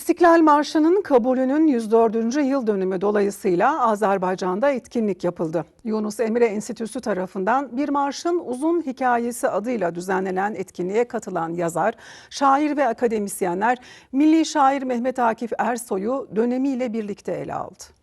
İstiklal Marşı'nın kabulünün 104. yıl dönümü dolayısıyla Azerbaycan'da etkinlik yapıldı. Yunus Emre Enstitüsü tarafından Bir Marşın Uzun Hikayesi adıyla düzenlenen etkinliğe katılan yazar, şair ve akademisyenler milli şair Mehmet Akif Ersoy'u dönemiyle birlikte ele aldı.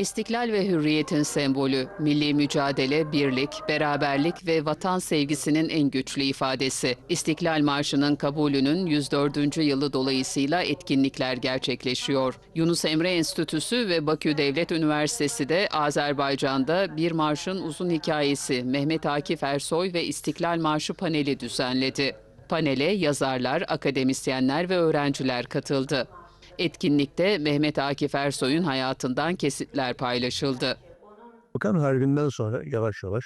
İstiklal ve hürriyetin sembolü, milli mücadele, birlik, beraberlik ve vatan sevgisinin en güçlü ifadesi. İstiklal Marşı'nın kabulünün 104. yılı dolayısıyla etkinlikler gerçekleşiyor. Yunus Emre Enstitüsü ve Bakü Devlet Üniversitesi de Azerbaycan'da Bir Marşın Uzun Hikayesi Mehmet Akif Ersoy ve İstiklal Marşı paneli düzenledi. Panele yazarlar, akademisyenler ve öğrenciler katıldı. Etkinlikte Mehmet Akif Ersoy'un hayatından kesitler paylaşıldı. Bakan Harbi'nden sonra yavaş yavaş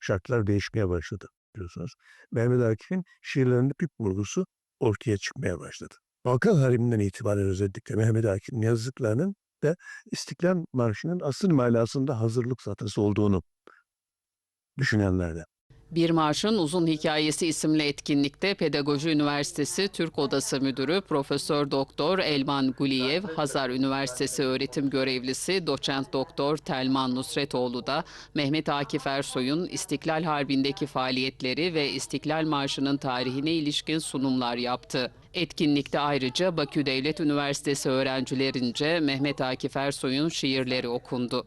şartlar değişmeye başladı biliyorsunuz. Mehmet Akif'in şiirlerinde pip vurgusu ortaya çıkmaya başladı. Balkan Harbi'nden itibaren özellikle Mehmet Akif'in yazdıklarının da İstiklal Marşı'nın asıl manasında hazırlık sahtası olduğunu düşünenlerden. Bir Marşın Uzun Hikayesi isimli etkinlikte Pedagoji Üniversitesi Türk Odası Müdürü Profesör Doktor Elman Guliyev, Hazar Üniversitesi öğretim görevlisi Doçent Doktor Telman Nusretoğlu da Mehmet Akif Ersoy'un İstiklal Harbi'ndeki faaliyetleri ve İstiklal Marşı'nın tarihine ilişkin sunumlar yaptı. Etkinlikte ayrıca Bakü Devlet Üniversitesi öğrencilerince Mehmet Akif Ersoy'un şiirleri okundu.